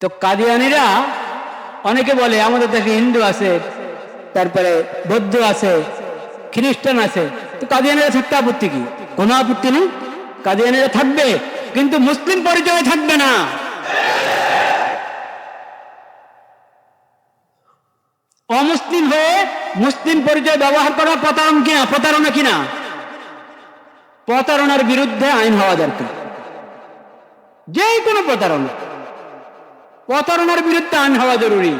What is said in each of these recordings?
তো কাদিয়ানিরা অনেকে বলে, আমাদের দেশে হিন্দু আছে, তারপরে বৌদ্ধ আছে, খ্রিস্টান আছে। তো কাদিয়ানিরা থাকতে আপত্তি কি? কোনো আপত্তি নেই? কাদিয়ানিরা থাকবে, কিন্তু মুসলিম পরিচয় থাকবে না। অমুসলিম হয়ে মুসলিম পরিচয় ব্যবহার করা প্রতারণ কিনা প্রতারণা কিনা প্রতারণার বিরুদ্ধে আইন হওয়া দরকার। যে কোনো প্রতারণা। প্রতারণার বিরুদ্ধে আইন হওয়া জরুরি।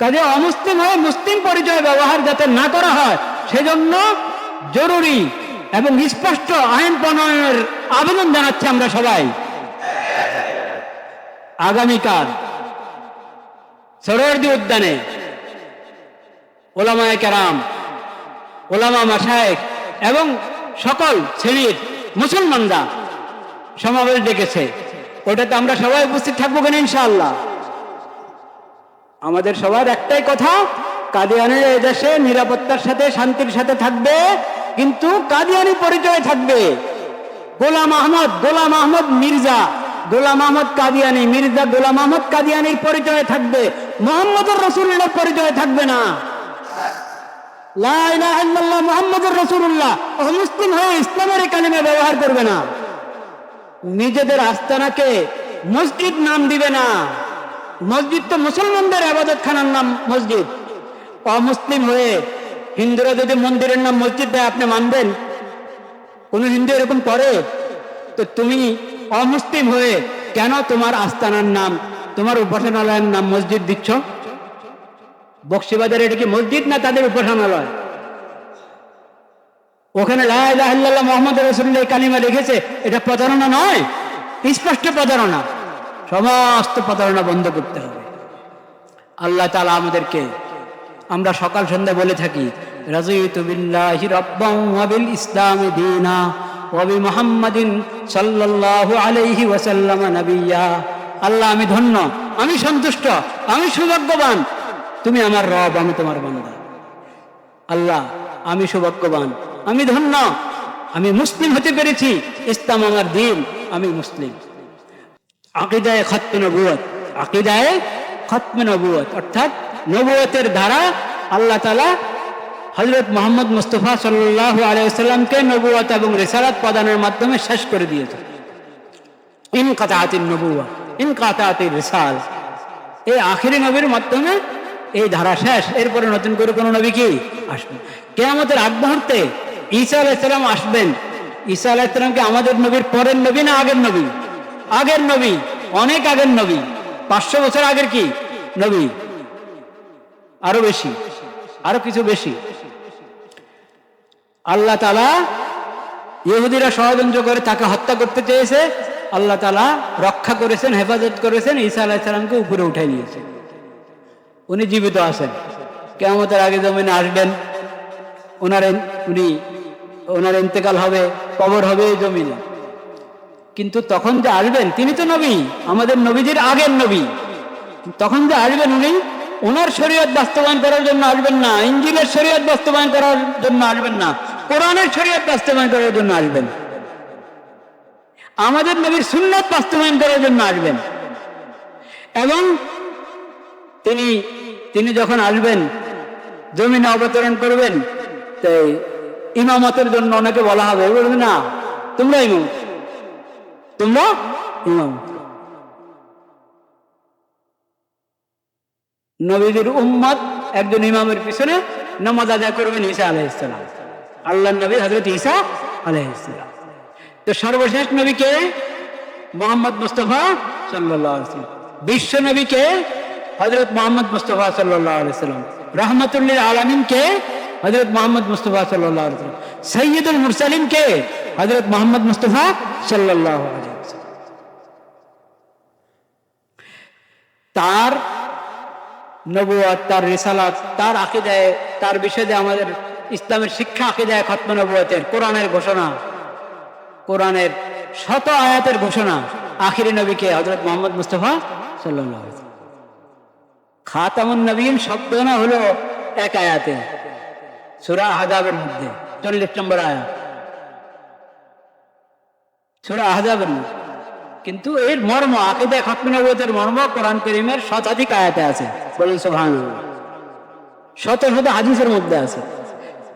কাজে অমুসলিম হয়ে মুসলিম পরিচয় ব্যবহার যাতে না করা হয়, সেজন্য জরুরি এবং স্পষ্ট আইন প্রণয়নের আবেদন জানাচ্ছি আমরা সবাই। আগামীকাল সরোয়ার্দি উদ্যানে ওলামায় কেরাম, ওলামা মাসায়েক এবং সকল শ্রেণির মুসলমানরা সমাবেশ ডেকেছে। ওটাতে আমরা সবাই উপস্থিত থাকব কেন ইনশাআল্লাহ? আমাদের সবার একটাই কথা কাদিয়ানের এদেশে নিরাপত্তার সাথে, শান্তির সাথে থাকবে, কিন্তু কাদিয়ানি পরিচয় থাকবে। গোলাম আহমদ গোলাম আহমদ মির্জা, গোলাম আহমদ কাদিয়ানি, মির্জা গোলাম আহমদ কাদিয়ানির পরিচয় থাকবে, মোহাম্মদুর রসুল্লাহ পরিচয় থাকবে না। মোহাম্মদুর রসুল্লাহ মুসলিম হয়ে ইসলামের কালিমে ব্যবহার করবে না। নিজেদের আস্তানাকে মসজিদ নাম দিবে না। মসজিদ তো মুসলমানদের আবাদত খানার নাম মসজিদ। অমুসলিম হয়ে হিন্দুরা যদি মন্দিরের নাম মসজিদ দেয়, আপনি মানবেন? কোন হিন্দু এরকম করে? তো তুমি অমুসলিম হয়ে কেন তোমার আস্তানার নাম, তোমার উপাসনালয়ের নাম মসজিদ দিচ্ছ? বক্সিবাজারে এটা কি মসজিদ না তাদের উপাসনালয়? ওখানে মোহাম্মদ রসুল্লাহ কালিমা লিখেছে। এটা প্রতারণা নয়, স্পষ্ট প্রতারণা। সমস্ত প্রতারণা বন্ধ করতে হবে। আল্লাহ তালা আমাদেরকে, আমরা সকাল সন্ধ্যা বলে থাকি, রাজিতু বিল্লাহি রাব্বান ওয়া বিল ইসলামি দীনা ওয়া বি মুহাম্মাদিন সাল্লাল্লাহু আলাইহি ওয়াসাল্লাম নাবিয়্যা আল্লাহ, আমি ধন্য, আমি সন্তুষ্ট, আমি সৌভাগ্যবান। তুমি আমার রব, আমি তোমার বান্দা। আল্লাহ, আমি সৌভাগ্যবান। আমি ধন্য। আমি মুসলিম হতে পেরেছি। ইসলাম আমার দিন। আমি মুসলিম। আকিদায় খত্ম নবুয়ত আকিদায় খত্ম নবুয়ত অর্থাৎ নবুয়তের ধারা আল্লাহ তালা হজরত মোহাম্মদ মুস্তফা সাল্লাহ আলাইসাল্লামকে নবুয়ত এবং রেসারাত প্রদানের মাধ্যমে শেষ করে দিয়েছে। ইন কাতাতির নবুয়া ইন কাতাতির রেসাল। এই আখিরি নবীর মাধ্যমে এই ধারা শেষ। এরপরে নতুন করে কোনো নবী কি আসবে? কেয়ামতের আগ মুহূর্তে ঈসা আলাইসালাম আসবেন। ঈসা আলাইসালামকে আমাদের নবীর পরের নবী না আগের নবী? আগের নবী, অনেক আগের নবী। পাঁচশো বছর আগের কি? নবী। আরও বেশি, আরও কিছু বেশি। আল্লাহ তালা ইহুদিরা ষড়যন্ত্র করে তাকে হত্যা করতে চেয়েছে। আল্লাহ তালা রক্ষা করেছেন, হেফাজত করেছেন, ঈসা আলাহ সালামকে উপরে উঠাই নিয়েছে। উনি জীবিত আছেন। কেমতের আগে জমিনে আসবেন। ওনার, উনি ওনার ইন্তেকাল হবে, কবর হবে এই জমিনে। কিন্তু তখন যে আসবেন, তিনি তো নবী, আমাদের নবীজির আগের নবী। তখন যে আসবেন উনি, ওনার শরীয়ত বাস্তবায়ন করার জন্য আসবেন না ইঞ্জিনের শরীয়ত বাস্তবায়ন করার জন্য আসবেন না, কোরআনের শরীয়ত বাস্তবায়ন করার জন্য আসবেন। আমাদের নবীর সুন্নত বাস্তবায়ন করার জন্য আসবেন। এবং তিনি তিনি যখন আসবেন, জমিনে অবতরণ করবেন, তো ইমামতের জন্য অনেকে বলা হবে। বলবে না। তোমরা ইমামত তোমরা ইমাম। নবীদের উম্মত একজন ইমামের পিছনে নামাজ আদায় করবেন ঈসা আলাইসালাম আল্লাহ নবী হজরত ঈসা আলাইসালাম তো সর্বশেষ নবীকে মোহাম্মদ মুস্তফা সাল্লাহ বিশ্ব নবীকে হজরত মোহাম্মদ মুস্তফা সাল্লাম। রহমতুল্লিল আলমিনকে হজরত মোহাম্মদ মুস্তফা সাল্লাহ সৈয়দুল মুরসালিমকে হজরত মোহাম্মদ মুস্তফা সাল্লাহ তার নবুয়াত তার রিসালাত, তার আকিদায়, তার বিষয়ে আমাদের ইসলামের শিক্ষা আকিদায় খত্ম নবুয়াতের কোরআনের ঘোষণা। কোরআনের শত আয়াতের ঘোষণা আখিরি নবীকে হজরত মোহাম্মদ মুস্তফা সাল্লাহ খাতামুন নবীন শব্দ না হলো এক আয়াতে। সুরা আহজাবের মধ্যে, চল্লিশ নম্বর আয়াত। সুরা আহজাবের মধ্যে। কিন্তু এর মর্ম, আকিদা খতম মর্ম কোরআন করিমের শতাধিক আয়াতে আছে। বলেন, সুবহানাল্লাহ। শত শত হাদিসের মধ্যে আছে।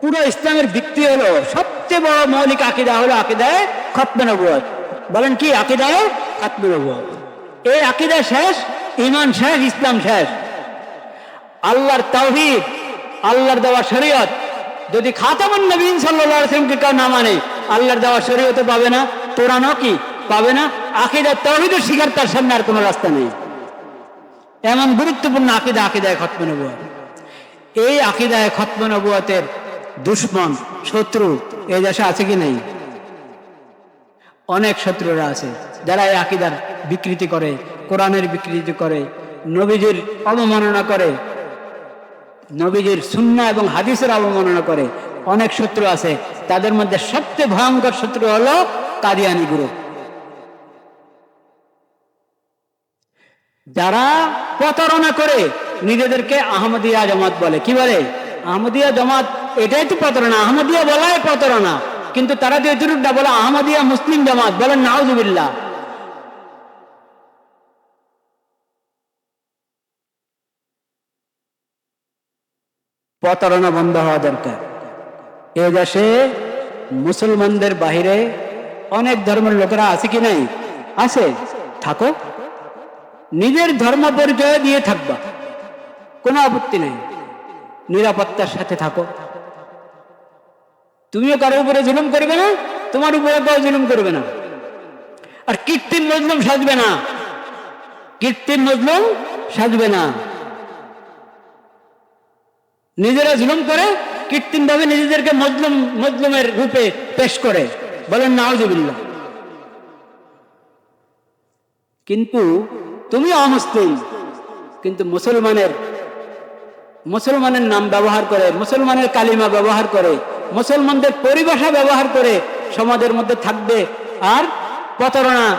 পুরো ইসলামের ভিত্তি হলো, সবচেয়ে বড় মৌলিক আকিদা হলো আকিদায় খতম নবুয়ত। বলেন কি, আকিদায় খতম নবুয়ত? এই আকিদা শেষ ইমান শেষ, ইসলাম শেষ। আল্লাহর তাওহীদ, আল্লাহর দেওয়া শরীয়ত যদি খাতামুন নবীন ওয়াসাল্লামকে কেউ না মানে আল্লাহর দেওয়া শরীয়ত পাবে না, কোরআনও কি পাবে না আকিদা তাওহীদের শিকার তার সামনে আর কোনো রাস্তা নেই। এমন গুরুত্বপূর্ণ আকিদা আকিদায় খতম নবুয়ত। এই আকিদায় খতম নবুয়তের দুশ্মন, শত্রু এই দেশে আছে কি নেই? অনেক শত্রুরা আছে, যারা এই আকিদার বিকৃতি করে, কোরআনের বিকৃতি করে, নবীজির অবমাননা করে নবীজির সুন্না এবং হাদিসের অবমাননা করে অনেক শত্রু আছে। তাদের মধ্যে সবচেয়ে ভয়ঙ্কর শত্রু হলো কাদিয়ানি গ্রুপ যারা প্রতারণা করে নিজেদেরকে আহমদিয়া জামাত বলে। কি বলে? আহমদিয়া জামাত এটাই তো প্রতারণা। আহমদিয়া বলাই প্রতারণা। কিন্তু তারা যে বলে, আহমদিয়া মুসলিম জামাত বলেন নাউজুবিল্লাহ। প্রতারণা বন্ধ হওয়া দরকার। এ দেশে মুসলমানদের বাহিরে অনেক ধর্মের লোকেরা আছে কি নাই? আছে। থাকো। নিজের ধর্ম পরিচয় দিয়ে থাকবা। কোনো আপত্তি নেই। নিরাপত্তার সাথে থাকো। তুমিও কারোর উপরে জুলুম করবে না, তোমার উপরে কেউ জুলুম করবে না। আর কৃত্রিম মজলুম সাজবে না। কৃত্রিম মজলুম সাজবে না। নিজেরা জুলুম করে কৃত্রিম ভাবে নিজেদেরকে মজলুম, মজলুমের রূপে পেশ করে। বলেন, নাউজুবিল্লাহ। কিন্তু তুমি অমুসলিম, কিন্তু মুসলমানের মুসলমানের নাম ব্যবহার করে, মুসলমানের কালিমা ব্যবহার করে, মুসলমানদের পরিভাষা ব্যবহার করে সমাজের মধ্যে থাকবে আর প্রতারণা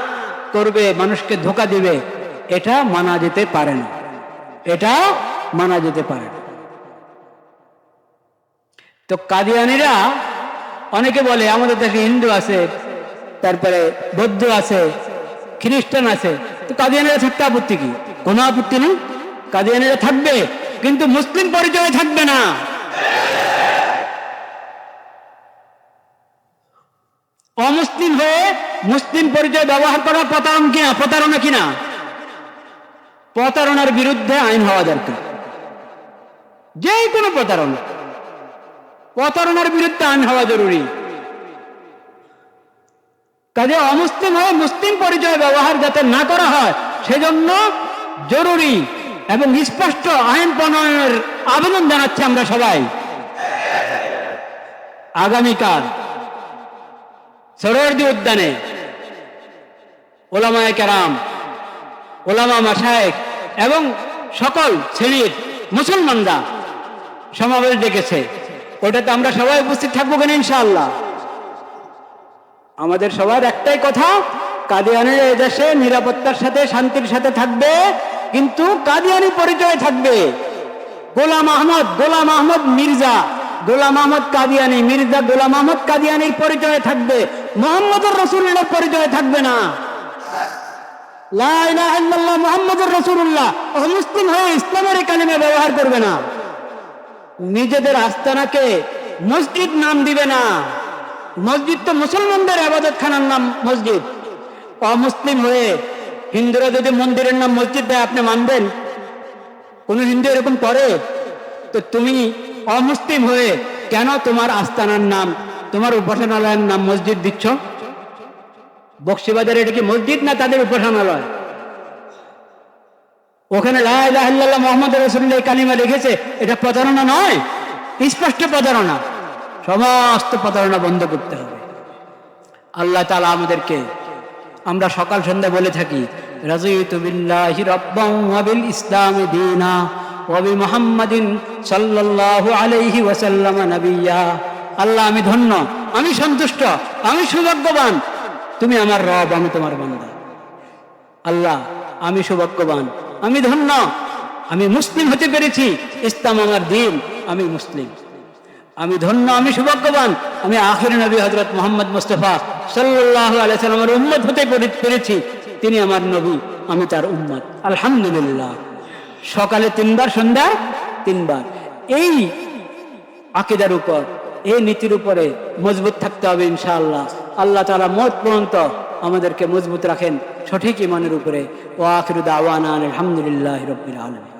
করবে, মানুষকে ধোকা দিবে, এটা মানা যেতে পারে না। এটা মানা যেতে পারে তো কাদিয়ানিরা অনেকে বলে, আমাদের দেশে হিন্দু আছে, তারপরে বৌদ্ধ আছে, খ্রিস্টান আছে। তো কাদিয়ানিরা থাকতে আপত্তি কি? কোনো আপত্তি নেই? কাদিয়ানিরা থাকবে, কিন্তু মুসলিম পরিচয় থাকবে না। অমুসলিম হয়ে মুসলিম পরিচয় ব্যবহার করা প্রতারণ কিনা প্রতারণা কিনা প্রতারণার বিরুদ্ধে আইন হওয়া দরকার। যে কোনো প্রতারণা। প্রতারণার বিরুদ্ধে আইন হওয়া জরুরি। কাজে অমুসলিম হয়ে মুসলিম পরিচয় ব্যবহার যাতে না করা হয়, সেজন্য জরুরি এবং স্পষ্ট আইন প্রণয়নের আবেদন জানাচ্ছি আমরা সবাই। আগামীকাল সরোয়ার্দি উদ্যানে ওলামায় কেরাম, ওলামা মাসায়েক এবং সকল শ্রেণির মুসলমানরা সমাবেশ ডেকেছে। ওটাতে আমরা সবাই উপস্থিত থাকব কেন ইনশাআল্লাহ? আমাদের সবার একটাই কথা কাদিয়ানের দেশে নিরাপত্তার সাথে, শান্তির সাথে থাকবে, কিন্তু কাদিয়ানি পরিচয় থাকবে। গোলাম আহমদ গোলাম আহমদ মির্জা, গোলাম আহমদ কাদিয়ানি, মির্জা গোলাম আহমদ কাদিয়ানির পরিচয় থাকবে, মোহাম্মদুর রসুল্লাহ পরিচয় থাকবে না। মোহাম্মদুর রসুল্লাহ মুসলিম হয়ে ইসলামের কালিমে ব্যবহার করবে না। নিজেদের আস্তানাকে মসজিদ নাম দিবে না। মসজিদ তো মুসলমানদের আবাদত খানার নাম মসজিদ। অমুসলিম হয়ে হিন্দুরা যদি মন্দিরের নাম মসজিদ দেয়, আপনি মানবেন? কোন হিন্দু এরকম করে? তো তুমি অমুসলিম হয়ে কেন তোমার আস্তানার নাম, তোমার উপাসনালয়ের নাম মসজিদ দিচ্ছ? বক্সিবাজার এটা কি মসজিদ না তাদের উপাসনালয়? ওখানে লাহ মোহাম্মদ রসুল্লাহ কালিমা লিখেছে। এটা প্রতারণা নয়, স্পষ্ট প্রতারণা। সমস্ত প্রতারণা বন্ধ করতে হবে। আল্লাহ তালা আমাদেরকে, আমরা সকাল সন্ধ্যা বলে থাকি, রাজিতু বিল্লাহি রাব্বান ওয়া বিল ইসলামি দীনা ওয়া বি মুহাম্মাদিন সাল্লাল্লাহু আলাইহি ওয়াসাল্লাম নাবিয়্যা আল্লাহ, আমি ধন্য, আমি সন্তুষ্ট, আমি সৌভাগ্যবান। তুমি আমার রব, আমি তোমার বান্দা। আল্লাহ, আমি সৌভাগ্যবান। আমি ধন্য। আমি মুসলিম হতে পেরেছি। ইসলাম আমার দিন। আমি মুসলিম। আমি ধন্য, আমি সৌভাগ্যবান। আমি আখির নবী হজরত মোহাম্মদ মুস্তফা সাল্লাহ আলাইসালামের উম্মত হতে পেরেছি। তিনি আমার নবী, আমি তার উম্মত। আলহামদুলিল্লাহ। সকালে তিনবার সন্ধ্যা তিনবার। এই আকিদার উপর, এই নীতির উপরে মজবুত থাকতে হবে ইনশাআল্লাহ। আল্লাহ তালা মত পর্যন্ত আমাদেরকে মজবুত রাখেন সঠিক ইমানের উপরে। ও আখির দাওয়ানা আলহামদুলিল্লাহ রবিল আলমী